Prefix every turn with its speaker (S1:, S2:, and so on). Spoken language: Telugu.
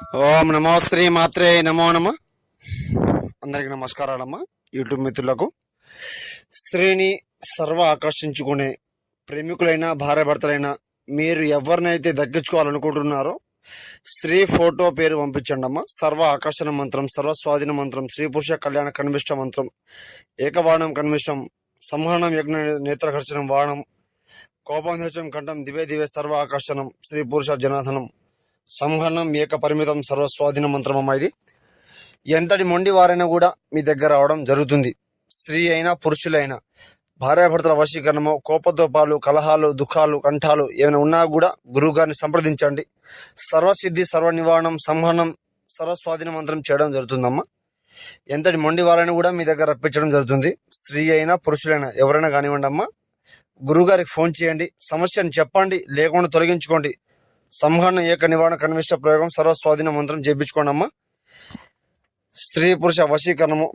S1: ఓం నమో శ్రీ మాత్రే నమో నమ. అందరికి నమస్కారాలమ్మా. యూట్యూబ్ మిత్రులకు స్త్రీని సర్వ ఆకర్షించుకునే ప్రేమికులైన భార్యాభర్తలైన మీరు ఎవరినైతే దక్కించుకోవాలనుకుంటున్నారో స్త్రీ ఫోటో పేరు పంపించండి అమ్మా సర్వ ఆకర్షణ మంత్రం సర్వ స్వాధీన మంత్రం స్త్రీ పురుష కళ్యాణ కన్విష్ట మంత్రం ఏకవాణం కనిమిష్టం సంహరణం యజ్ఞ నేత్రకర్షణం వాణం కోపంధం కంఠం దివే దివే సర్వ ఆకర్షణం స్త్రీ పురుష జనాధనం సంహనం ఏక పరిమితం సర్వస్వాధీన మంత్రమమ్మ ఇది ఎంతటి మొండి వారైనా కూడా మీ దగ్గర రావడం జరుగుతుంది. స్త్రీ అయినా పురుషులైనా భార్యాభర్తల వశీకరణము కోపదోపాలు కలహాలు దుఃఖాలు కంఠాలు ఏమైనా ఉన్నా కూడా గురువు గారిని సంప్రదించండి. సర్వసిద్ధి సర్వ నివారణం సంహరణం సర్వస్వాధీన మంత్రం చేయడం జరుగుతుందమ్మా. ఎంతటి మొండి వారైనా కూడా మీ దగ్గర రప్పించడం జరుగుతుంది. స్త్రీ అయినా పురుషులైనా ఎవరైనా కానివ్వండి అమ్మా గురువుగారికి ఫోన్ చేయండి. సమస్యను చెప్పండి. లేకుండా తొలగించుకోండి. సంహరణ ఏక నివారణ కనిష్ట ప్రయోగం సర్వస్వాధీన మంత్రం చేపించుకోండి అమ్మ స్త్రీ పురుష వశీకరణము